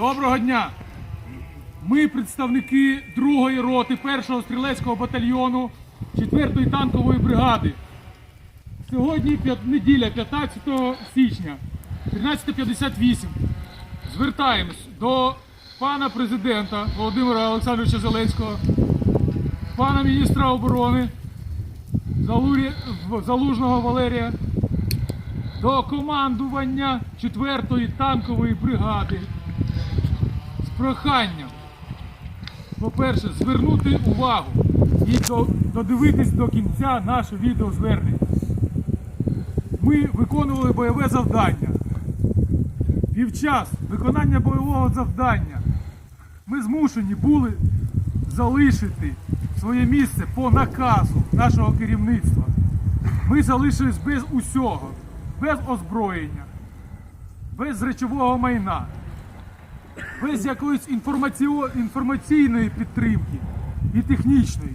Доброго дня! Ми представники 2-ї роти 1-го стрілецького батальйону 4-ї танкової бригади. Сьогодні неділя, 15 січня, 13.58. Звертаємось до пана президента Володимира Олександровича Зеленського, пана міністра оборони Залужного Валерія, до командування 4-ї танкової бригади проханням, по-перше, звернути увагу і додивитись до кінця наше відеозвернення. Ми виконували бойове завдання. Під час виконання бойового завдання ми змушені були залишити своє місце по наказу нашого керівництва. Ми залишились без усього, без озброєння, без речового майна, без якоїсь інформаційної підтримки і технічної.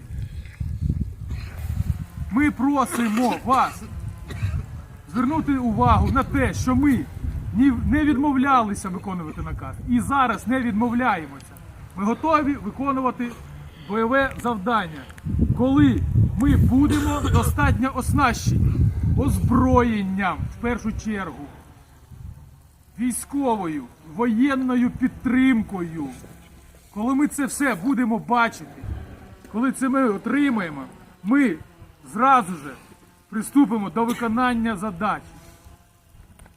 Ми просимо вас звернути увагу на те, що ми не відмовлялися виконувати наказ і зараз не відмовляємося. Ми готові виконувати бойове завдання, коли ми будемо достатньо оснащені озброєнням в першу чергу, військовою, воєнною підтримкою. Коли ми це все будемо бачити, коли це ми отримаємо, ми зразу же приступимо до виконання задач.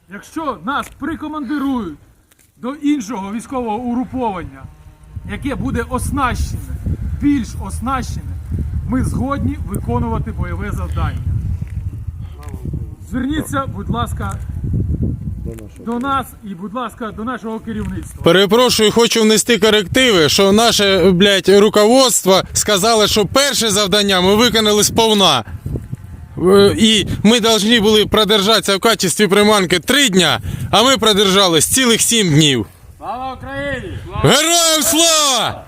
Якщо нас прикомандирують до іншого військового угруповання, яке буде оснащене, більш оснащене, ми згодні виконувати бойове завдання. Зверніться, будь ласка, до нас і, будь ласка, до нашого керівництва. Перепрошую, хочу внести корективи, що наше, блядь, руководство сказало, що перше завдання ми виконали сповна. Е, І ми повинні були продержатися в качестві приманки три дня, а ми продержались цілих сім днів. Слава Україні! Героям слава!